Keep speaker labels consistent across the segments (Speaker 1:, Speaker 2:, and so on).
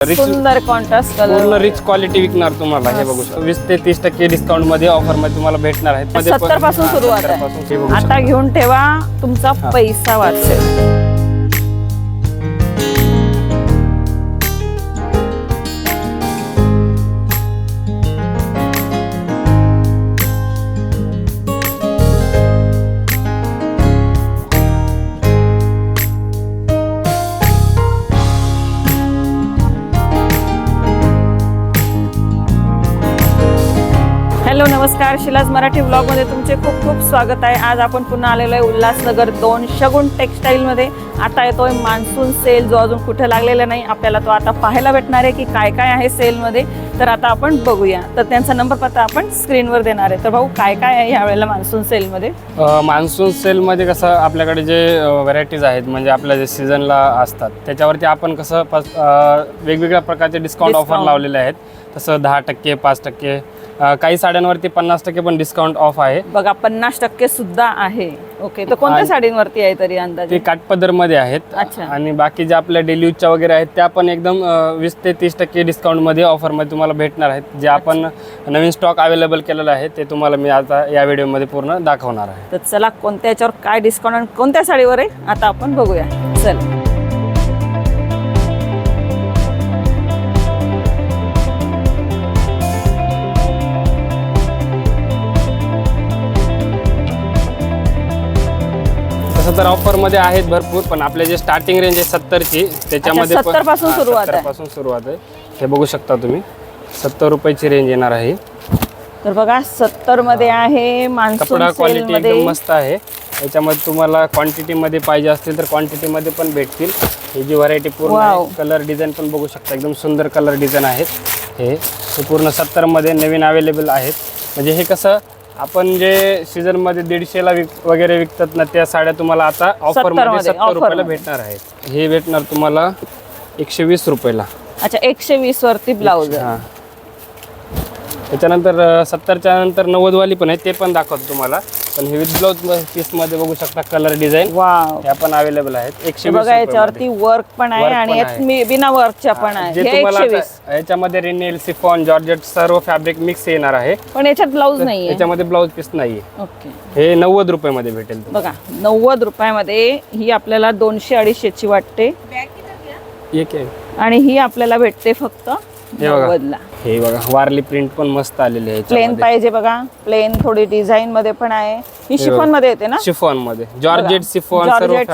Speaker 1: Rich
Speaker 2: सुंदर contrast
Speaker 1: पूर्ण
Speaker 2: colour
Speaker 1: rich quality विकणार तुम्हाला हे बघू शकता. वीस ते तीस टक्के डिस्काउंटमध्ये ऑफरमध्ये तुम्हाला भेटणार मध्ये पण-
Speaker 2: सत्तरपासून
Speaker 1: हा,
Speaker 2: सुरुवात
Speaker 1: 70 पासून हे बघू
Speaker 2: आहे आता घेऊन ठेवा तुमचा पैसा वाचेल. हॅलो नमस्कार. शिलाज मराठी ब्लॉगमध्ये तुमचे खूप खूप स्वागत आहे. आज आपण पुन्हा आलेलो आहे उल्हासनगर दोन शगुन टेक्सटाईलमध्ये आता येतोय मान्सून सेल जो अजून कुठे लागलेला नाही आपल्याला तो आता पाहायला भेटणार आहे की काय काय आहे सेलमध्ये तर आता आपण बघूया. तर त्यांचा नंबर पत्ता आपण स्क्रीनवर देणार आहे. तर भाऊ काय काय आहे यावेळेला मान्सून सेलमध्ये?
Speaker 1: मान्सून सेलमध्ये कसं आपल्याकडे जे व्हरायटीज आहेत म्हणजे आपल्या जे सीझनला असतात त्याच्यावरती आपण कसं वेगवेगळ्या प्रकारचे डिस्काउंट ऑफर. लावलेले आहेत. तसं दहा टक्के पाच टक्के काही साड्यांवरती पन्नास टक्के पण डिस्काउंट ऑफ आहे.
Speaker 2: बघा पन्नास टक्के सुद्धा आहे. ओके तर कोणत्या साडींवरती आहे तरी
Speaker 1: ते
Speaker 2: अंदाजे
Speaker 1: काठपदरमध्ये आहेत.
Speaker 2: अच्छा.
Speaker 1: आणि बाकी ज्या आपल्या डेली यूजच्या वगैरे आहेत त्या पण एकदम वीस ते तीस टक्के डिस्काउंटमध्ये ऑफरमध्ये तुम्हाला भेटणार आहेत. जे आपण नवीन स्टॉक अवेलेबल केलेलं आहे ते तुम्हाला मी आता या व्हिडिओमध्ये पूर्ण दाखवणार आहे.
Speaker 2: तर चला कोणत्या याच्यावर काय डिस्काउंट आणि कोणत्या साडीवर आहे आता आपण बघूया. चल.
Speaker 1: तर ऑफरमध्ये आहेत भरपूर पण आपले जे स्टार्टिंग रेंज आहे सत्तरची त्याच्यामध्ये
Speaker 2: अच्छा, 70 पासून सुरुवात आहे.
Speaker 1: पासून सुरुवात आहे. हे बघू शकता तुम्ही. सत्तर रुपयाची रेंज येणार आहे.
Speaker 2: तर बघा सत्तरमध्ये आहे मान्सून
Speaker 1: कपडा क्वालिटी एकदम मस्त आहे. याच्यामध्ये तुम्हाला क्वांटिटीमध्ये पाहिजे असतील तर क्वांटिटीमध्ये पण भेटतील. ही जी व्हरायटी पूर्ण. कलर डिझाईन पण बघू शकता. एकदम सुंदर कलर डिझाईन आहेत. हे पूर्ण सत्तरमध्ये नवीन अवेलेबल आहेत. म्हणजे हे कसं आपण जे सीझनमध्ये दीडशेला विक वगैरे विकतात ना त्या साड्या तुम्हाला आता ऑफरमध्ये
Speaker 2: मध्ये,
Speaker 1: सत्तर रुपयाला. भेटणार आहेत. हे भेटणार तुम्हाला एकशे वीस रुपयाला.
Speaker 2: अच्छा एकशे वीस वरती ब्लाऊज
Speaker 1: हां. त्याच्यानंतर सत्तरच्या नंतर नव्वदवाली पण आहे ते पण दाखवतो तुम्हाला. पण हे विथ ब्लाऊज पीसमध्ये बघू शकता कलर डिझाईन
Speaker 2: वाव
Speaker 1: या पण अवेलेबल आहेत. एकशे वीस
Speaker 2: बघा याच्यावरती वर्क पण आहे
Speaker 1: Work
Speaker 2: आणि
Speaker 1: पण
Speaker 2: यात
Speaker 1: आहे.
Speaker 2: मी- बिना वर्कच्या पण आहे.
Speaker 1: जे
Speaker 2: हे
Speaker 1: तुम्हाला
Speaker 2: एकशे
Speaker 1: आता
Speaker 2: वीस.
Speaker 1: याच्यामध्ये रिनेल सिफॉन जॉर्जेट सर्व फॅब्रिक मिक्स येणार आहे.
Speaker 2: पण याच्यात ब्लाऊज नाहीये.
Speaker 1: याच्यामध्ये ब्लाऊज पीस नाहीये.
Speaker 2: ओके
Speaker 1: हे नव्वद रुपयामध्ये भेटेल
Speaker 2: बघा नव्वद रुपयामध्ये ही आपल्याला दोनशे अडीचशेची वाटते.
Speaker 1: एक आहे.
Speaker 2: आणि ही आपल्याला भेटते फक्त
Speaker 1: हे बघा. हे बघा वारली प्रिंट पण मस्त आलेली आहे
Speaker 2: प्लेन पाहिजे बघा. प्लेन थोडी डिझाईन मध्ये पण आहे. ही शिफॉनमध्ये येते ना?
Speaker 1: शिफॉनमध्ये. जॉर्जेट सिफॉन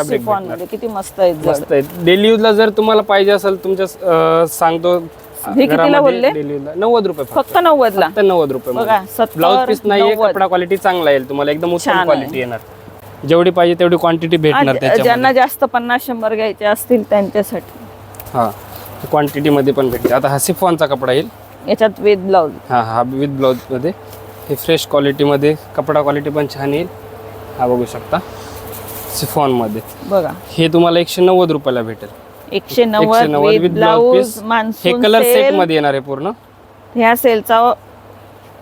Speaker 2: शिफॉनमध्ये. किती मस्त आहे
Speaker 1: मस्त आहे डेली यूजला जर तुम्हाला पाहिजे असेल तुमच्या सांगतो
Speaker 2: कितीला बोलले?
Speaker 1: नव्वद रुपये फक्त.
Speaker 2: नव्वदला?
Speaker 1: फक्त नव्वद रुपये ब्लाऊज पीस
Speaker 2: नव्वद.
Speaker 1: कपडा क्वालिटी चांगला येईल तुम्हाला. एकदम उत्तम. क्वालिटी येणार. जेवढी पाहिजे तेवढी क्वांटिटी भेटणार
Speaker 2: ज्यांना जास्त पन्नास शंभर घ्यायचे असतील त्यांच्यासाठी.
Speaker 1: हा. क्वांटिटी मध्ये पण भेटते. आता हा सिफॉनचा कपडा येईल.
Speaker 2: याच्यात विथ ब्लाऊज
Speaker 1: हा हा विथ ब्लाऊजमध्ये. हे फ्रेश क्वालिटीमध्ये कपडा क्वालिटी पण छान येईल. हा बघू शकता. सिफॉनमध्ये.
Speaker 2: बघा.
Speaker 1: हे तुम्हाला एकशे नव्वद रुपयाला भेटेल.
Speaker 2: एकशे नव्वद विथ
Speaker 1: ब्लाऊज हे कलर सेट
Speaker 2: सेल
Speaker 1: मध्ये येणार आहे पूर्ण.
Speaker 2: ह्या सेलचा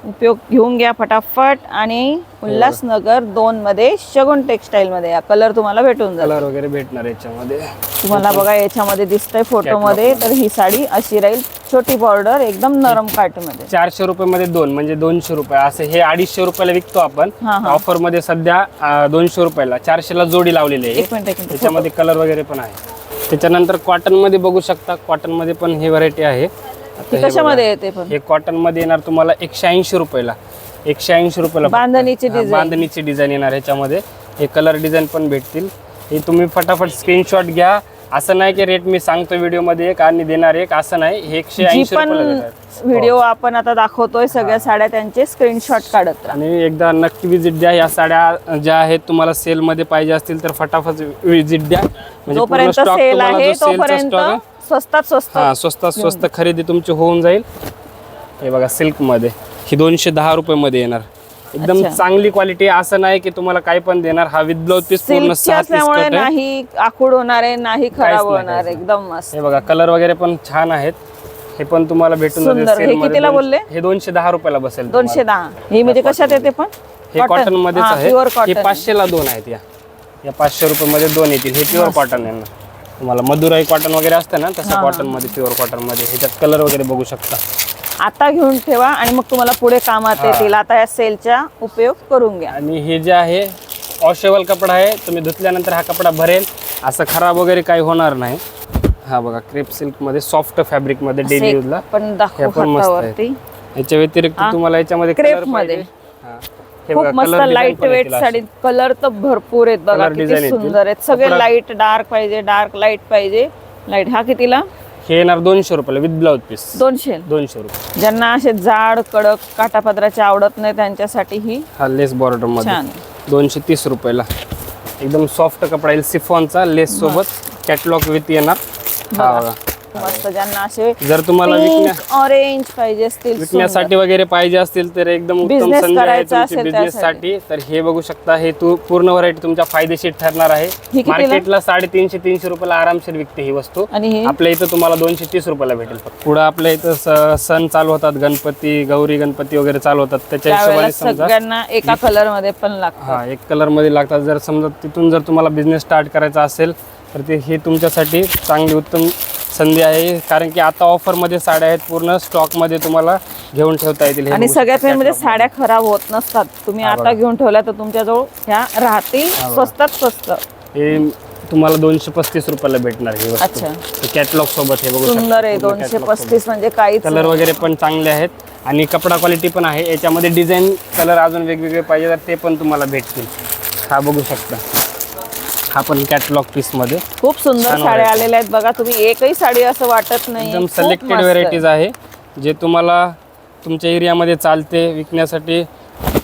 Speaker 2: उपयोग घेऊन घ्या फटाफट. आणि उल्हासनगर दोन मध्ये शगुन टेक्सटाईल मध्ये कलर तुम्हाला भेटून जाईल
Speaker 1: कलर वगैरे भेटणार याच्यामध्ये.
Speaker 2: तुम्हाला बघा याच्यामध्ये दिसतंय फोटो मध्ये. तर ही साडी अशी राहील. छोटी बॉर्डर एकदम नरम काटमध्ये
Speaker 1: चारशे रुपये मध्ये दोन म्हणजे दोनशे रुपये. असं हे अडीचशे रुपयाला विकतो आपण. ऑफरमध्ये सध्या दोनशे रुपयाला. चारशेला जोडी लावलेली आहे. त्याच्यामध्ये कलर वगैरे पण आहे. त्याच्यानंतर कॉटनमध्ये बघू शकता. कॉटनमध्ये पण ही व्हरायटी आहे.
Speaker 2: ती
Speaker 1: हे
Speaker 2: कशामध्ये येते पण.
Speaker 1: हे कॉटनमध्ये येणार तुम्हाला एकशे ऐंशी रुपयाला. एकशे ऐंशी रुपयाला.
Speaker 2: बांधणीची
Speaker 1: हा,
Speaker 2: design.
Speaker 1: बांधणीची डिझाईन येणार ह्याच्यामध्ये. हे कलर डिझाईन पण भेटतील. हे तुम्ही फटाफट स्क्रीनशॉट घ्या. असं नाही की रेट मी सांगतो व्हिडिओमध्ये एक आणि देणार एक असं नाही. हे एकशे ऐंशी
Speaker 2: पण. व्हिडिओ आपण आता दाखवतोय सगळ्या साड्या त्यांचे स्क्रीनशॉट काढत
Speaker 1: आणि एकदा नक्की विजिट द्या. या साड्या ज्या आहेत तुम्हाला सेलमध्ये पाहिजे असतील तर फटाफट विजिट द्या. म्हणजे
Speaker 2: जोपर्यंत सेल आहे तोपर्यंत स्वस्तात स्वस्त.
Speaker 1: हा स्वस्तात स्वस्त खरेदी तुमची होऊन जाईल. हे बघा सिल्कमध्ये ही दोनशे दहा रुपये मध्ये येणार. एकदम
Speaker 2: अच्छा.
Speaker 1: चांगली क्वालिटी असं नाही की तुम्हाला काय पण देणार. हा विथ ब्लाउज पीस पूर्ण
Speaker 2: सिल्कची
Speaker 1: सहा piece
Speaker 2: असल्यामुळे
Speaker 1: cut आहे.
Speaker 2: नाही आखूड होणार आहे नाही खराब
Speaker 1: नाही,
Speaker 2: होणार
Speaker 1: काहीच
Speaker 2: एकदम मस्त.
Speaker 1: हे बघा कलर वगैरे पण छान आहेत. हे पण तुम्हाला भेटून जातील
Speaker 2: सुंदर. हे
Speaker 1: sale मध्ये.
Speaker 2: कितीला
Speaker 1: दोन-
Speaker 2: बोलले?
Speaker 1: हे दोनशे दहा रुपयाला बसेल
Speaker 2: दोनशे दहा. ही म्हणजे कशात येते पण?
Speaker 1: हे कॉटन मध्येच आहे.
Speaker 2: प्युअर
Speaker 1: हे
Speaker 2: कॉटन
Speaker 1: पाचशेला दोन आहेत या. या पाचशे रुपये मध्ये दोन येतील. हे प्युअर कॉटन येणार तुम्हाला मधुराई कॉटन वगैरे असतं ना तसं
Speaker 2: हा.
Speaker 1: कॉटनमध्ये प्युअर कॉटनमध्ये ह्याच्यात कलर वगैरे बघू शकता
Speaker 2: आता घेऊन ठेवा आणि मग तुम्हाला पुढे कामात. येतील आता या सेलचा उपयोग करून घ्या
Speaker 1: आणि हे जे आहे वॉशेबल कपडा आहे तुम्ही धुतल्यानंतर हा कपडा भरेल असं खराब वगैरे काही होणार नाही हा बघा क्रेप सिल्कमध्ये सॉफ्ट फॅब्रिकमध्ये डेली
Speaker 2: असे
Speaker 1: यूजला
Speaker 2: पण दाखवू
Speaker 1: पण मस्त आहे. याच्या व्यतिरिक्त. तुम्हाला याच्यामध्ये color
Speaker 2: मध्ये. खूप मस्त
Speaker 1: लाइट
Speaker 2: वेट. साडी कलर तर भरपूर आहेत बघा किती. सुंदर आहेत. सगळे लाइट डार्क पाहिजे डार्क लाइट पाहिजे. लाइट हा कितीला?
Speaker 1: हे येणार दोनशे रुपयाला विथ ब्लाउज पीस
Speaker 2: दोनशे?
Speaker 1: दोनशे रुपये.
Speaker 2: ज्यांना असे जाड कडक काटापदराचे आवडत नाही त्यांच्यासाठी ही
Speaker 1: हा लेस
Speaker 2: बॉर्डरमध्ये.
Speaker 1: दोनशे तीस रुपयाला. एकदम सॉफ्ट कपडा येईल सिफॉनचा लेस सोबत कॅटलॉग विथ येणार. हा बघा.
Speaker 2: मस्त ज्यांना असे
Speaker 1: जर तुम्हाला विकण्या
Speaker 2: ऑरेंज पाहिजे असतील
Speaker 1: विकण्यासाठी वगैरे पाहिजे असतील तर एकदम उत्तम
Speaker 2: Business
Speaker 1: संधी आहे
Speaker 2: करायचा
Speaker 1: तुमची
Speaker 2: असेल
Speaker 1: बिझनेस साठी. तर हे बघू शकता हे तू पूर्ण व्हरायटी तुमच्या फायदेशीर ठरणार आहे.
Speaker 2: कितीला?
Speaker 1: मार्केटला साडेतीनशे तीनशे रुपयाला आरामशीर विकते ही वस्तू.
Speaker 2: आणि हे?
Speaker 1: आपल्या इथं तुम्हाला दोनशे तीस रुपयाला भेटेल पुढं आपल्या इथं स- सण चालू होतात गणपती गौरी गणपती वगैरे चालू होतात. त्याच्या
Speaker 2: त्यावेळेला
Speaker 1: हिशोबाने समजा
Speaker 2: सगळ्यांना एका कलरमध्ये पण लागतं.
Speaker 1: हा एक कलरमध्ये लागतात. जर समजा तिथून जर तुम्हाला बिझनेस स्टार्ट करायचा असेल तर ते हे तुमच्यासाठी चांगली उत्तम संधी आहे. कारण की आता ऑफरमध्ये साड्या आहेत पूर्ण स्टॉकमध्ये तुम्हाला घेऊन ठेवता येतील
Speaker 2: आणि सगळ्यात मेन म्हणजे साड्या खराब होत नसतात. तुम्ही आता घेऊन ठेवल्या तर तुमच्याजवळ ह्या राहतील स्वस्तात स्वस्त.
Speaker 1: हे तुम्हाला दोनशे पस्तीस रुपयाला भेटणार हे
Speaker 2: अच्छा.
Speaker 1: कॅटलॉग सोबत हे बघू
Speaker 2: सुंदर आहे दोनशे पस्तीस म्हणजे काहीच
Speaker 1: कलर वगैरे पण चांगले आहेत. आणि कपडा क्वालिटी पण आहे. याच्यामध्ये डिझाईन कलर अजून वेगवेगळे पाहिजे तर ते पण तुम्हाला भेटतील. हा बघू शकता. हा पण कॅटलॉग पीसमध्ये.
Speaker 2: खूप सुंदर साड्या. आलेल्या आहेत. बघा तुम्ही एकही साडी असं वाटत नाही.
Speaker 1: एकदम सिलेक्टेड. व्हेरायटीज आहे. जे तुम्हाला तुमच्या एरियामध्ये चालते विकण्यासाठी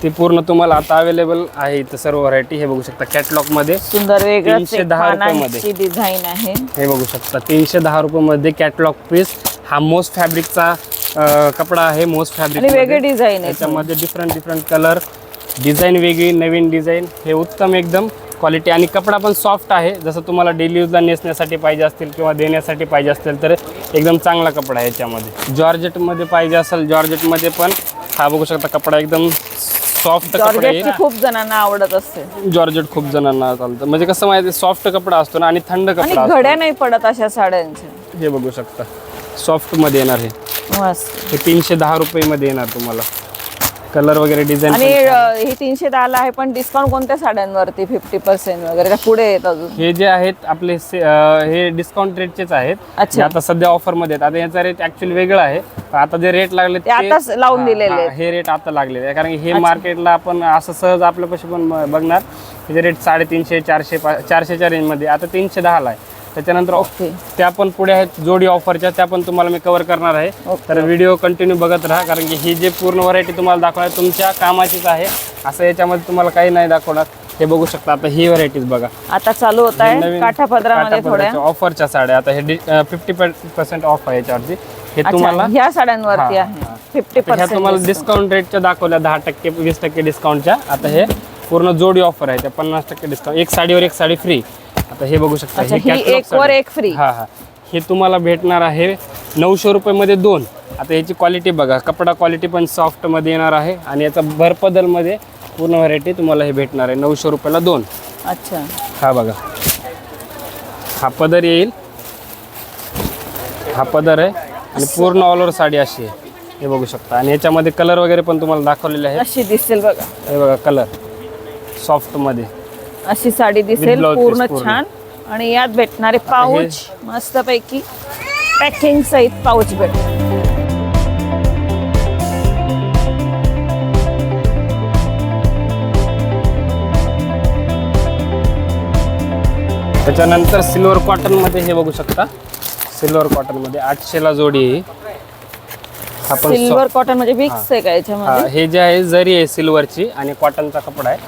Speaker 1: ती पूर्ण तुम्हाला आता अवेलेबल आहे इथं सर्व व्हरायटी हे बघू शकता कॅटलॉगमध्ये
Speaker 2: सुंदर वेगळंच
Speaker 1: तीनशे दहा रुपयामध्ये.
Speaker 2: पानांची डिझाईन आहे.
Speaker 1: हे बघू शकता तीनशे दहा रुपयामध्ये कॅटलॉग पीस हा मोस्ट फॅब्रिकचा कपडा आहे मोस्ट
Speaker 2: आणि वेगळे
Speaker 1: फॅब्रिक
Speaker 2: डिझाईन आहे.
Speaker 1: त्याच्यामध्ये डिफरंट डिफरंट कलर डिझाईन वेगळी नवीन डिझाईन हे उत्तम एकदम. क्वालिटी आणि कपडा पण सॉफ्ट आहे. जसं तुम्हाला डेली यूजला नेसण्यासाठी पाहिजे असतील किंवा देण्यासाठी पाहिजे असतील तर एकदम चांगला कपडा आहे याच्यामध्ये. जॉर्जेटमध्ये पाहिजे असेल जॉर्जेटमध्ये पण हा बघू शकता कपडा एकदम सॉफ्ट कपडा
Speaker 2: खूप जणांना आवडत असते.
Speaker 1: जॉर्जेट खूप जणांना चालतं. म्हणजे कसं माहिती सॉफ्ट कपडा असतो ना आणि थंड कपडा
Speaker 2: घड्या नाही पडत अशा साड्यांच्या.
Speaker 1: हे बघू शकता. सॉफ्टमध्ये येणार हे. तीनशे दहा रुपयेमध्ये येणार तुम्हाला. कलर वगैरे डिझाईन
Speaker 2: आणि अं, ही तीनशे दहाला आहे पण डिस्काउंट कोणत्या साड्यांवरती? फिफ्टी पर्सेंट वगैरे का पुढे येत अजून?
Speaker 1: हे जे आहेत आपले से- अं, हे डिस्काउंट रेटचेच आहेत.
Speaker 2: अच्छा.
Speaker 1: जे आता सध्या ऑफरमध्ये आहेत. आता याचा रेट ऍक्च्युअली वेगळा आहे. पण आता जे रेट लागले
Speaker 2: ते आताच लावून दिलेले आहेत.
Speaker 1: हे रेट आता लागलेले आहे कारण की हे मार्केटला आपण असं सहज आपल्यापाशी पण बघणार. त्याचे रेट साडेतीनशे चारशे पा- चारशेच्या रेंजमध्ये आता तीनशे दहाला आहे. त्याच्यानंतर
Speaker 2: ओके
Speaker 1: त्या पण पुढे आहेत जोडी ऑफरच्या त्या पण तुम्हाला मी कव्हर करणार आहे. तर व्हिडिओ कंटिन्यू बघत राहा कारण की ही जे पूर्ण व्हरायटी तुम्हाला दाखवणार तुमच्या कामाचीच आहे. असं याच्यामध्ये तुम्हाला काही नाही दाखवणार. हे बघू शकता आता ही व्हरायटीज बघा.
Speaker 2: आता चालू होत आहे काठापदरामध्ये थोड्या.
Speaker 1: ऑफरच्या साड्या. आता हे फिफ्टी पर्सेंट ऑफ आहे याच्यावरती. हे तुम्हाला
Speaker 2: ह्या साड्यांवरती आहे. फिफ्टी
Speaker 1: ह्या तुम्हाला
Speaker 2: पर्सेंट
Speaker 1: डिस्काउंट रेटच्या दाखवल्या दहा टक्के वीस टक्के डिस्काउंटच्या आता हे पूर्ण जोडी ऑफर आहे त्या पन्नास टक्के डिस्काउंट एक साडीवर एक साडी फ्री आता हे बघू शकता
Speaker 2: अच्छा
Speaker 1: हे
Speaker 2: ही
Speaker 1: catalog
Speaker 2: एक वर
Speaker 1: साडी.
Speaker 2: एक फ्री
Speaker 1: हा हा. हे तुम्हाला भेटणार आहे नऊशे रुपयेमध्ये दोन. आता याची क्वालिटी बघा कपडा क्वालिटी पण सॉफ्टमध्ये येणार आहे आणि याचा भरपदलमध्ये पूर्ण व्हरायटी तुम्हाला हे भेटणार आहे नऊशे रुपयाला दोन.
Speaker 2: अच्छा.
Speaker 1: हा बघा. हा पदर येईल. हा पदर आहे आणि पूर्ण ऑल ओव्हर साडी अशी आहे. हे बघू शकता. आणि याच्यामध्ये कलर वगैरे पण तुम्हाला दाखवलेले आहेत.
Speaker 2: अशी दिसेल बघा.
Speaker 1: हे बघा कलर सॉफ्टमध्ये
Speaker 2: अशी साडी दिसेल
Speaker 1: piece
Speaker 2: पूर्ण. छान. आणि यात भेटणारे पाऊच मस्तपैकी पॅकिंग सहित पाऊच भेट
Speaker 1: त्याच्यानंतर सिल्वर कॉटनमध्ये हे बघू शकता. सिल्वर कॉटनमध्ये आठशेला जोडी आहे हा. पण
Speaker 2: सिल्वर कॉटन म्हणजे मिक्स आहे का याच्यामध्ये?
Speaker 1: हा, हे जे आहे जरी आहे सिल्वरची आणि कॉटनचा कपडा आहे.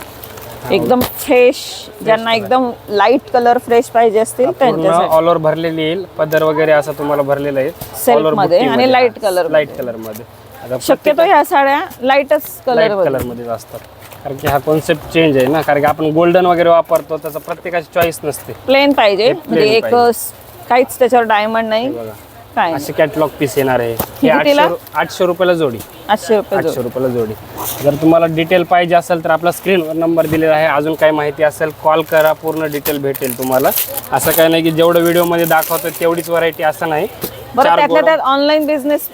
Speaker 2: एकदम फ्रेश ज्यांना एकदम लाइट कलर फ्रेश पाहिजे असतील त्यांच्यासाठी.
Speaker 1: ऑल ओव्हर भरलेली येईल. पदर वगैरे असं तुम्हाला भरलेलं आहे.
Speaker 2: Self मध्ये आणि light color
Speaker 1: लाइट कलरमध्ये.
Speaker 2: शक्यतो ह्या साड्या लाईटच
Speaker 1: लाइट
Speaker 2: कलर
Speaker 1: कलरमध्ये असतात. कारण की हा कॉन्सेप्ट चेंज आहे ना. कारण की आपण गोल्डन वगैरे वापरतो त्याचा प्रत्येकाची चॉईस नसते.
Speaker 2: प्लेन पाहिजे. म्हणजे एक. काहीच त्याच्यावर डायमंड नाही. काय?
Speaker 1: असे कॅटलॉग पीस येणार आहे. हे
Speaker 2: कितीला?
Speaker 1: आठशे रु- आठशे रुपयाला जोडी.
Speaker 2: आठशे रुपये जोड.
Speaker 1: आठशे रुपयाला जोडी. जर तुम्हाला डिटेल पाहिजे असेल तर आपला स्क्रीनवर नंबर दिलेला आहे. अजून काही माहिती असेल कॉल करा. पूर्ण डिटेल भेटेल तुम्हाला. असं काही नाही की जेवढं व्हिडिओमध्ये दाखवतो तेवढीच व्हरायटी असं नाही.
Speaker 2: बरं त्यातल्या त्यात ऑनलाईन बिझनेस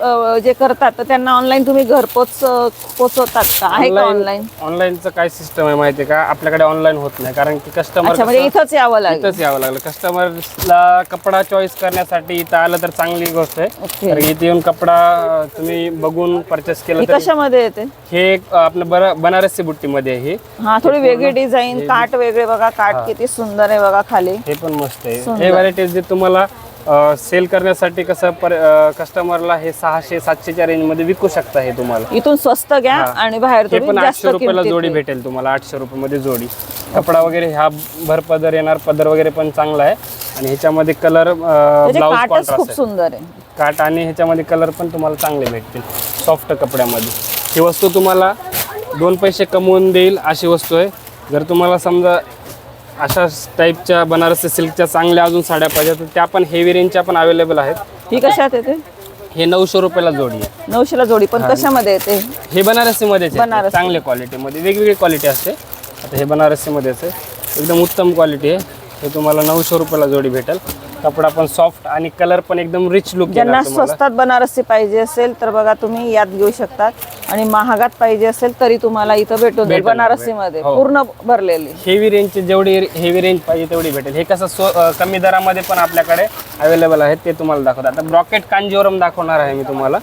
Speaker 2: जे करतात तर त्यांना ऑनलाईन तुम्ही घरपोच अं, पोचवतात का? आहे का ऑनलाईन
Speaker 1: ऑनलाईनचं काय सिस्टम आहे माहिती आहे का? आपल्याकडे ऑनलाईन होत नाही कारण की कस्टमर
Speaker 2: अच्छा म्हणजे इथंच यावं लागेल.
Speaker 1: इथंच यावं लागलं. कस्टमरला कपडा चॉईस करण्यासाठी इथं आलं तर चांगली गोष्ट आहे.
Speaker 2: ओके.
Speaker 1: कारण की इथे येऊन कपडा अं, तुम्ही बघून परचेस केलं
Speaker 2: ही
Speaker 1: तर
Speaker 2: कशामध्ये येते?
Speaker 1: हे एक आपलं बर बनारसी बुट्टीमध्ये आहे हे.
Speaker 2: हा थोडी वेगळी डिझाईन काट वेगळे बघा काट किती सुंदर आहे बघा खाली.
Speaker 1: हे पण मस्त आहे. हे व्हरायटीज जे तुम्हाला सेल करण्यासाठी कसं पर कस्टमरला हे सहाशे सातशेच्या रेंजमध्ये विकू शकता हे तुम्हाला.
Speaker 2: इथून स्वस्त घ्या
Speaker 1: हा.
Speaker 2: आणि बाहेर
Speaker 1: हे
Speaker 2: तुम्ही
Speaker 1: पण
Speaker 2: जास्त
Speaker 1: आठशे रुपयाला
Speaker 2: किमतीत
Speaker 1: जोडी
Speaker 2: घ्या.
Speaker 1: भेटेल तुम्हाला आठशे रुपयामध्ये जोडी. कपडा वगैरे हा भर पदर येणार पदर वगैरे पण चांगला आहे. आणि ह्याच्यामध्ये कलर
Speaker 2: त्याचे
Speaker 1: ब्लाऊज
Speaker 2: काटच खूप
Speaker 1: कॉन्ट्रास्ट आहे.
Speaker 2: सुंदर आहे.
Speaker 1: काट आणि ह्याच्यामध्ये कलर पण तुम्हाला चांगले भेटतील सॉफ्ट कपड्यामध्ये. ही वस्तू तुम्हाला दोन पैसे कमवून देईल अशी वस्तू आहे. जर तुम्हाला समजा अशा टाईपच्या बनारसी सिल्कच्या चांगल्या अजून साड्या पाहिजे तर त्या पण हेवी रेंजच्या पण अवेलेबल आहेत.
Speaker 2: ही कशात येते?
Speaker 1: हे नऊशे रुपयाला जोडी आहे.
Speaker 2: नऊशेला जोडी पण कशामध्ये येते?
Speaker 1: हे बनारसीमध्येच आहे
Speaker 2: बनारसी.
Speaker 1: चांगल्या क्वालिटीमध्ये वेगवेगळी क्वालिटी असते. आता हे बनारसीमध्येच आहे. एकदम उत्तम क्वालिटी आहे. हे तुम्हाला नऊशे रुपयाला जोडी भेटेल. कपडा पण सॉफ्ट आणि कलर पण एकदम रिच लुक
Speaker 2: ज्यांना स्वस्तात बनारसी पाहिजे असेल तर बघा तुम्ही यात घेऊ शकतात. आणि महागात पाहिजे असेल तरी तुम्हाला इथं भेटून जाईल बनारसी मध्ये
Speaker 1: हो.
Speaker 2: पूर्ण भरलेली.
Speaker 1: हेवी रेंजची जेवढी हेवी रेंज पाहिजे तेवढी भेटेल. हे कसं कमी दरामध्ये पण आपल्याकडे अवेलेबल आहेत ते तुम्हाला दाखवतात. आता ब्रॉकेट कांजीवरम दाखवणार आहे मी तुम्हाला.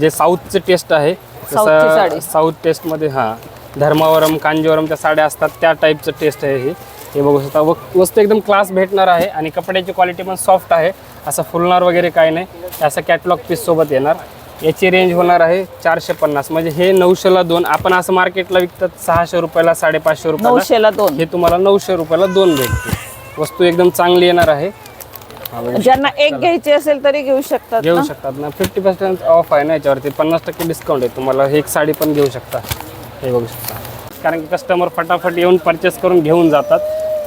Speaker 1: जे साऊथचं टेस्ट आहे. साऊथ टेस्टमध्ये हां धर्मावरम कांजीवरमच्या साड्या असतात त्या टाईपचं टेस्ट आहे हे. हे बघू शकता. व वस्तू एकदम क्लास भेटणार आहे आणि कपड्याची क्वालिटी पण सॉफ्ट आहे. असं फुलणार वगैरे काही नाही. असं कॅटलॉग पीस सोबत येणार. याची रेंज होणार आहे चारशे पन्नास. म्हणजे हे नऊशेला दोन. आपण असं मार्केटला विकतात सहाशे रुपयाला साडेपाचशे रुपयाला.
Speaker 2: नऊशेला दोन.
Speaker 1: हे तुम्हाला नऊशे रुपयाला दोन भेटतील. वस्तू एकदम चांगली येणार आहे.
Speaker 2: ज्यांना एक घ्यायची असेल तरी घेऊ शकतात
Speaker 1: घेऊ? शकतात ना. फिफ्टी पर्सेंट ऑफ आहे ना याच्यावरती. पन्नास टक्के डिस्काउंट आहे. तुम्हाला हे एक साडी पण घेऊ शकता. हे बघू शकता. कारण की कस्टमर फटाफट येऊन परचेस करून घेऊन जातात.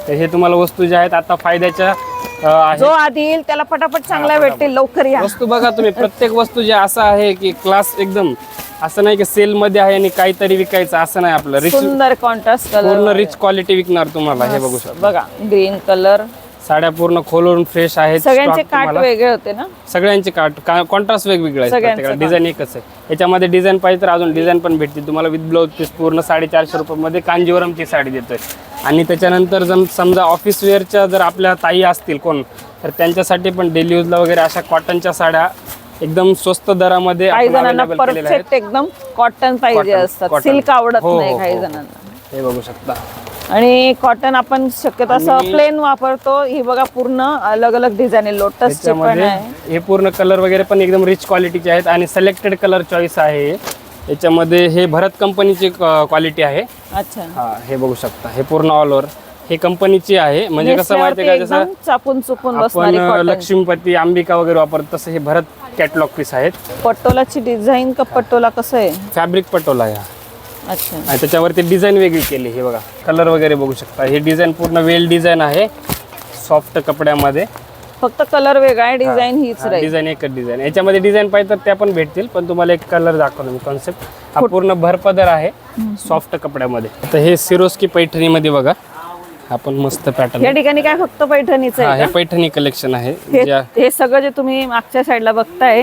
Speaker 1: तर हे तुम्हाला वस्तू ज्या आहेत आता फायद्याच्या अं, आहेत.
Speaker 2: जो आधी येईल त्याला पटापट चांगल्या भेटतील लवकर या.
Speaker 1: वस्तू बघा तुम्ही प्रत्येक वस्तू जे असं आहे की क्लास एकदम असं नाही की सेल मध्ये आहे आणि काहीतरी विकायचं असं नाही आपलं. रिच
Speaker 2: सुंदर कॉन्ट्रास्ट
Speaker 1: पूर्ण
Speaker 2: कलर
Speaker 1: रिच क्वालिटी विकणार तुम्हाला हे बघू शकता.
Speaker 2: बघा ग्रीन कलर
Speaker 1: साड्या पूर्ण खोलून फ्रेश आहेत
Speaker 2: सगळ्यांचे
Speaker 1: stock
Speaker 2: काट
Speaker 1: तुम्हाला.
Speaker 2: वेगळे होते ना?
Speaker 1: सगळ्यांचे काट कॉन्ट्रास्ट वेगवेगळे आहेत
Speaker 2: सगळ्यांचे
Speaker 1: प्रत्येकाला. डिझाईन एकच आहे. याच्यामध्ये डिझाईन पाहिजे तर अजून डिझाईन पण भेटतील. तुम्हाला विथ ब्लाऊज पीस पूर्ण साडेचारशे रुपयामध्ये कांजीवरमची साडी देतोय. आणि त्याच्यानंतर जर समजा ऑफिस वेअरच्या जर आपल्या ताई असतील कोण तर त्यांच्यासाठी पण डेली यूजला वगैरे अशा कॉटनच्या साड्या एकदम स्वस्त दरामध्ये
Speaker 2: काही
Speaker 1: आपण
Speaker 2: जणांना
Speaker 1: available केलेल्या आहेत.
Speaker 2: परफेक्ट एकदम कॉटन पाहिजे
Speaker 1: Cotton,
Speaker 2: असतात.
Speaker 1: cotton.
Speaker 2: सिल्क आवडत
Speaker 1: हो,
Speaker 2: नाही
Speaker 1: हो,
Speaker 2: काही
Speaker 1: हो.
Speaker 2: जणांना
Speaker 1: हे बघू शकता.
Speaker 2: आणि कॉटन आपण शक्यतो असं प्लेन वापरतो. ही बघा पूर्ण अलग अलग डिझाईन आहे लोटसची पण
Speaker 1: त्याच्यामध्ये
Speaker 2: आहे.
Speaker 1: हे पूर्ण कलर वगैरे पण एकदम रिच क्वालिटीचे आहेत आणि सिलेक्टेड कलर चॉईस आहे याच्यामध्ये हे भरत कंपनीची क्वालिटी आहे.
Speaker 2: अच्छा.
Speaker 1: हा हे बघू शकता. हे पूर्ण ऑल ओव्हर हे कंपनीची आहे. म्हणजे कसं
Speaker 2: नेसल्यावरती
Speaker 1: माहितीये का जसं
Speaker 2: एकदम चापून चुपून
Speaker 1: आपण
Speaker 2: बसणारी
Speaker 1: अं,
Speaker 2: cotton.
Speaker 1: लक्ष्मीपती अंबिका वगैरे वापरतो तसं हे भरत कॅटलॉग पीस आहेत.
Speaker 2: पटोलाची डिझाईन का पटोला कसं आहे?
Speaker 1: फॅब्रिक पटोला आहे हा.
Speaker 2: अच्छा.
Speaker 1: आणि त्याच्यावरती डिझाईन वेगळी केली हे बघा. कलर वगैरे बघू शकता. हे डिझाईन पूर्ण वेल डिझाईन आहे. सॉफ्ट कपड्यामध्ये.
Speaker 2: फक्त कलर वेगळा आहे डिझाईन हीच राहील.
Speaker 1: डिझाईन एकच डिझाईन याच्यामध्ये डिझाईन पाहिजे तर त्या पण भेटतील पण तुम्हाला एक कलर दाखवतो मी कॉन्सेप्ट हा पूर्ण भरपदर आहे सॉफ्ट कपड्यामध्ये. आता हे सिरोस्की पैठणीमध्ये बघा. हा पण मस्त पॅटर्न
Speaker 2: या ठिकाणी काय फक्त पैठणीच
Speaker 1: हा
Speaker 2: आहे
Speaker 1: हे पैठणी कलेक्शन आहे.
Speaker 2: हे
Speaker 1: ज्या
Speaker 2: हे सगळं जे तुम्ही मागच्या साईडला बघताय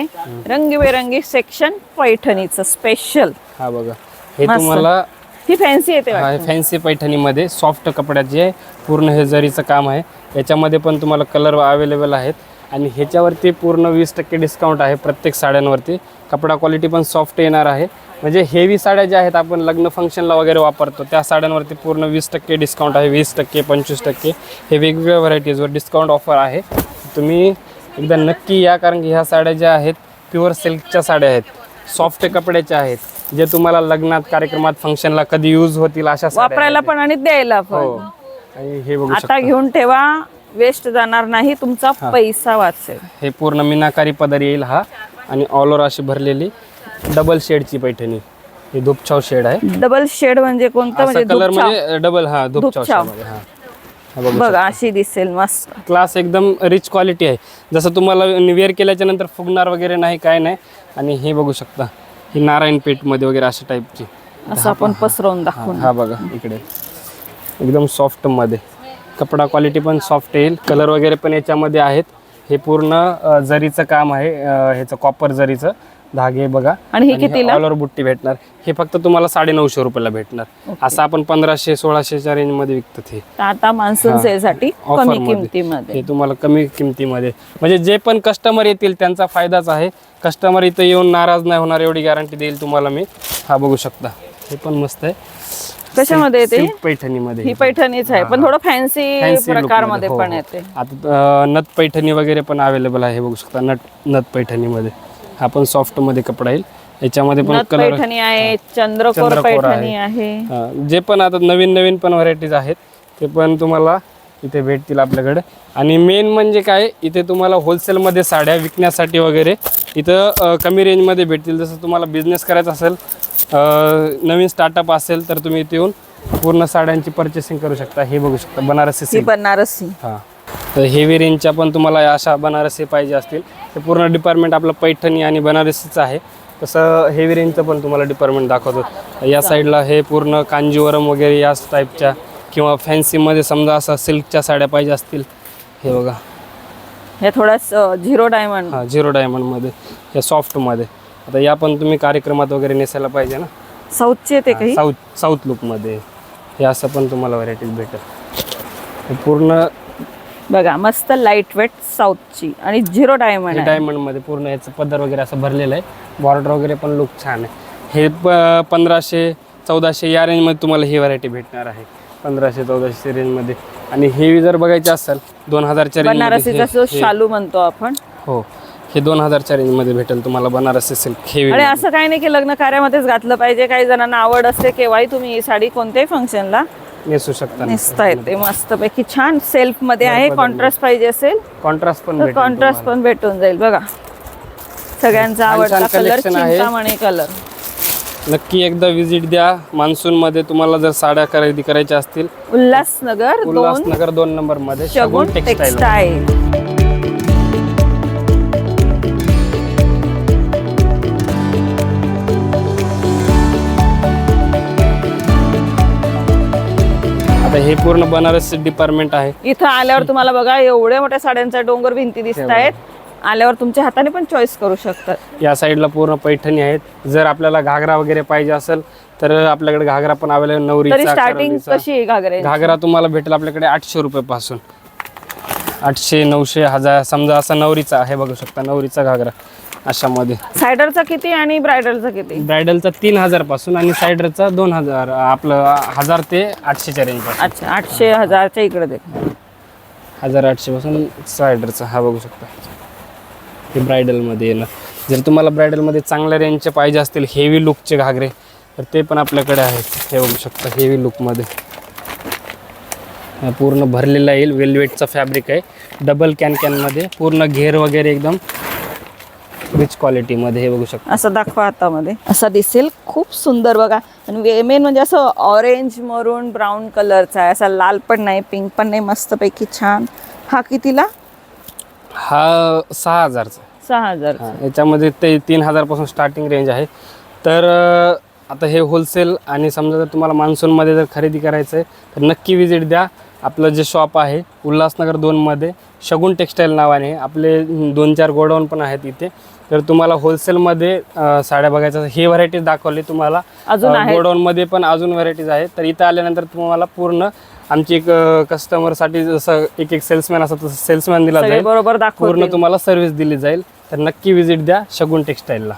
Speaker 2: रंगीबेरंगी सेक्शन पैठणीचं स्पेशल
Speaker 1: हा बघा. हे
Speaker 2: मस्त.
Speaker 1: तुम्हाला
Speaker 2: ही फॅन्सी येते
Speaker 1: हा
Speaker 2: वाटतं.
Speaker 1: फॅन्सी पैठणीमध्ये सॉफ्ट कपड्याचे आहे पूर्ण हे जरीचं काम आहे याच्यामध्ये पण तुम्हाला कलर अवेलेबल आहेत. आणि ह्याच्यावरती पूर्ण वीस टक्के डिस्काउंट आहे प्रत्येक साड्यांवरती. कपडा क्वालिटी पण सॉफ्ट येणार आहे. म्हणजे हेवी साड्या ज्या आहेत आपण लग्न फंक्शनला वगैरे वापरतो त्या साड्यांवरती पूर्ण वीस टक्के डिस्काउंट आहे. वीस टक्के पंचवीस टक्के. हे वेगवेगळ्या व्हरायटीजवर डिस्काउंट ऑफर आहे. तुम्ही एकदा नक्की या कारण की ह्या साड्या ज्या आहेत प्युअर सिल्कच्या साड्या आहेत. सॉफ्ट कपड्याच्या आहेत. जे तुम्हाला लग्नात कार्यक्रमात फंक्शनला कधी यूज होतील अशा साड्या
Speaker 2: वापरायला
Speaker 1: आहेत.
Speaker 2: पण आणि द्यायला
Speaker 1: हो.
Speaker 2: पण
Speaker 1: आणि हे बघू
Speaker 2: आता घेऊन ठेवा वेस्ट जाणार नाही तुमचा पैसा वाचेल.
Speaker 1: हे पूर्ण मीनाकारी पदर येईल हा. आणि ऑल ओव्हर अशी भरलेली डबल शेडची पैठणी. ही धुपछाव शेड आहे.
Speaker 2: डबल शेड म्हणजे कोणतं?
Speaker 1: असा
Speaker 2: म्हणजे
Speaker 1: कलर
Speaker 2: धूपछाव.
Speaker 1: म्हणजे डबल हा धुपछाव
Speaker 2: धुपछाव.
Speaker 1: शेडमध्ये हा. हा बघू
Speaker 2: बघा अशी दिसेल मस्त.
Speaker 1: क्लास एकदम रिच क्वालिटी आहे. जसं तुम्हाला वेअर केल्याच्यानंतर फुगणार वगैरे नाही काय नाही. आणि हे बघू शकता. ही नारायण पेठमध्ये वगैरे अशा टाईपची
Speaker 2: असं आपण पसरवून दाखवून.
Speaker 1: हा बघा इकडे. एकदम सॉफ्टमध्ये कपडा क्वालिटी पण सॉफ्ट येईल. कलर वगैरे पण याच्यामध्ये आहेत. हे पूर्ण जरीचं काम आहे. ह्याचं कॉपर जरीचं. धागे बघा.
Speaker 2: आणि ही कितीला?
Speaker 1: ऑल ओव्हर बुट्टी भेटणार. हे फक्त तुम्हाला साडे नऊशे रुपयाला भेटणार. असं आपण पंधराशे सोळाशेच्या रेंजमध्ये विकतात हे
Speaker 2: तर आता मान्सून. सेल साठी कमी
Speaker 1: मध्ये.
Speaker 2: किमतीमध्ये.
Speaker 1: हे तुम्हाला कमी किमतीमध्ये. म्हणजे जे पण कस्टमर येतील त्यांचा फायदाच आहे. कस्टमर इथं येऊन नाराज नाही होणार एवढी गॅरंटी देईल तुम्हाला मी. हा बघू शकता. हे पण मस्त आहे.
Speaker 2: कशामध्ये येते?
Speaker 1: पैठणीमध्ये.
Speaker 2: ही पैठणीच आहे पण थोडं फॅन्सी प्रकारमध्ये
Speaker 1: मध्ये, हो,
Speaker 2: पण
Speaker 1: हो.
Speaker 2: येते.
Speaker 1: आता नथ पैठणी वगैरे पण अवेलेबल आहे बघू शकता. नट नथ पैठणीमध्ये. हा पण सॉफ्टमध्ये कपडा येईल. याच्यामध्ये पण कलर
Speaker 2: पैठणी आहे चंद्रकोर पैठणी
Speaker 1: आहे. जे पण आता नवीन नवीन पण व्हरायटीज आहेत ते पण तुम्हाला इथे भेटतील आपल्याकडे. आणि मेन म्हणजे काय इथे तुम्हाला होलसेलमध्ये साड्या विकण्यासाठी वगैरे इथं कमी रेंजमध्ये भेटतील. जसं तुम्हाला बिझनेस करायचा असेल नवीन स्टार्टअप असेल तर तुम्ही इथे येऊन पूर्ण साड्यांची पर्चेसिंग करू शकता. हे बघू शकता बनारसी
Speaker 2: बनारसी.
Speaker 1: हां. हेवी रेंजच्या पण तुम्हाला अशा बनारसी पाहिजे असतील. तर पूर्ण डिपार्टमेंट आपलं पैठणी आणि बनारसीचं आहे. तसं हेवी रेंजचं पण तुम्हाला डिपार्टमेंट दाखवतो. या साईडला हे पूर्ण कांजीवरम वगैरे याच टाईपच्या किंवा फॅन्सीमध्ये समजा असं सिल्कच्या साड्या पाहिजे असतील. हे बघा.
Speaker 2: हे थोडं झिरो डायमंड.
Speaker 1: हां झिरो डायमंडमध्ये हे सॉफ्टमध्ये आता या पण तुम्ही कार्यक्रमात वगैरे नेसायला पाहिजे ना?
Speaker 2: साऊथचे येते काही?
Speaker 1: साऊथ साऊथ लुकमध्ये हे असं पण तुम्हाला व्हरायटीज भेटेल. पूर्ण
Speaker 2: बघा मस्त लाइट वेट साऊथची आणि झिरो डायमंड
Speaker 1: डायमंडमध्ये पूर्ण याचं पदर वगैरे असं भरलेलं आहे. बॉर्डर वगैरे पण लुक छान आहे. हे पंधराशे चौदाशे या रेंजमध्ये तुम्हाला ही व्हरायटी भेटणार आहे. पंधराशे चौदाशे रेंजमध्ये आणि हे जर बघायचे असेल दोन हजारच्या
Speaker 2: बनारसीचा
Speaker 1: रेंजमध्ये
Speaker 2: जो शालू म्हणतो आपण.
Speaker 1: हो हे दोन हजारच्या रेंजमध्ये भेटेल तुम्हाला बनारसी सिल्क हेवी
Speaker 2: आणि असं काही नाही की लग्न कार्यामध्येच घातलं पाहिजे. काही जणांना आवड असते केव्हाही तुम्ही ही साडी कोणत्याही फंक्शनला
Speaker 1: नेसू शकता.
Speaker 2: नेसता येते मस्तपैकी छान सेल्फमध्ये आहे कॉन्ट्रास्ट पाहिजे असेल
Speaker 1: कॉन्ट्रास्ट पण
Speaker 2: कॉन्ट्रास्ट पण भेटून जाईल. बघा. सगळ्यांचा आवडता कलर. चिंतामणी कलर
Speaker 1: नक्की एकदा विजिट द्या. मान्सूनमध्ये तुम्हाला जर साड्या खरेदी करायच्या असतील
Speaker 2: उल्हासनगर
Speaker 1: उल्हासनगर दोन नंबरमध्ये
Speaker 2: शगुन टेक्सटाईल
Speaker 1: हे पूर्ण बनारसी डिपार्टमेंट आहे.
Speaker 2: इथं आल्यावर तुम्हाला बघा एवढ्या मोठ्या साड्यांचा डोंगर भिंती दिसत आहेत आल्यावर तुमच्या हाताने पण चॉईस करू शकतात.
Speaker 1: या साईडला पूर्ण पैठणी आहेत. जर आपल्याला घागरा वगैरे पाहिजे असेल तर आपल्याकडे घागरा पण अवेलेबल
Speaker 2: तरी
Speaker 1: नवरीचा
Speaker 2: स्टार्टिंग. कशी आहे घागरे
Speaker 1: घागरा तुम्हाला भेटेल आपल्याकडे आठशे रुपये पासून आठशे नऊशे हजार समजा असा नवरीचा आहे बघू शकता नवरीचा घागरा. अशामध्ये?
Speaker 2: सायडरचा किती आणि ब्रायडलचा किती?
Speaker 1: ब्रायडलचा तीन हजारपासून आणि सायडरचा दोन हजार आपलं हजार ते आठशेच्या रेंजपासून.
Speaker 2: अच्छा आठशे हजारच्या इकडे दे
Speaker 1: हजार आठशे पासून सायडरचा हा बघू शकता. हे ब्रायडलमध्ये येणं जर तुम्हाला ब्रायडलमध्ये चांगल्या रेंजचे पाहिजे असतील हेवी लुकचे घागरे तर ते पण आपल्याकडे आहेत. हे बघू शकता हेवी लुकमध्ये हा पूर्ण भरलेला येईल. वेलवेटचा फॅब्रिक आहे. डबल कॅन कॅनमध्ये पूर्ण घेर वगैरे एकदम रिच क्वालिटीमध्ये हे बघू शकता.
Speaker 2: असं दाखवा हातामध्ये असा दिसेल खूप सुंदर बघा. आणि मेन म्हणजे असं ऑरेंज मरून ब्राऊन कलरचा आहे. असा लाल पण नाही पिंक पण नाही मस्तपैकी छान. हा कितीला?
Speaker 1: हा सहा हजारचा
Speaker 2: सहा हजार.
Speaker 1: याच्यामध्ये ते तीन हजारपासून स्टार्टिंग रेंज आहे. तर आता हे होलसेल आणि समजा जर तुम्हाला मान्सूनमध्ये जर खरेदी करायचं आहे तर नक्की विजिट द्या. आपलं जे शॉप आहे उल्हासनगर दोनमध्ये शगुन टेक्स्टाईल नावाने. आपले दोन चार गोडाऊन पण आहेत इथे. तर तुम्हाला होलसेलमध्ये साड्या बघायचं असेल, हे व्हरायटीज दाखवली तुम्हाला.
Speaker 2: अजून आहेत?
Speaker 1: गोडाऊनमध्ये पण अजून व्हरायटीज आहेत. तर इथं आल्यानंतर तुम्हाला पूर्ण आमची एक कस्टमरसाठी जसं एक एक सेल्समॅन असं तसं सेल्समॅन दिला जाईल.
Speaker 2: बरोबर
Speaker 1: पूर्ण तुम्हाला सर्व्हिस दिली जाईल. तर नक्की विजिट द्या शगुन टेक्स्टाईलला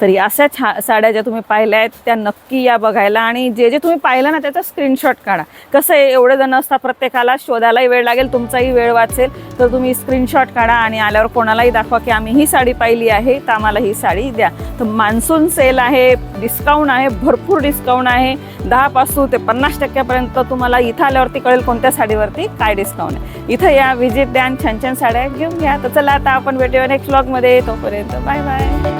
Speaker 2: तरी अशा छा साड्या ज्या तुम्ही पाहिल्या आहेत त्या नक्की या बघायला आणि जे जे तुम्ही पाहिलं ना त्याचा स्क्रीनशॉट काढा. कसं आहे एवढे जण असतात प्रत्येकाला शोधायलाही वेळ लागेल तुमचाही वेळ वाचेल. तर तुम्ही स्क्रीनशॉट काढा आणि आल्यावर कोणालाही दाखवा की आम्ही ही साडी पाहिली आहे तर आम्हाला ही साडी द्या. तर मान्सून सेल आहे डिस्काउंट आहे भरपूर डिस्काउंट आहे. दहापासून ते पन्नास टक्क्यापर्यंत तुम्हाला इथं आल्यावरती कळेल कोणत्या साडीवरती काय डिस्काउंट आहे. इथं या व्हिजिट द्या आणि छान छान साड्या घेऊन घ्या. तर चला आता आपण भेटूया नेक्स्ट ब्लॉगमध्ये तोपर्यंत बाय बाय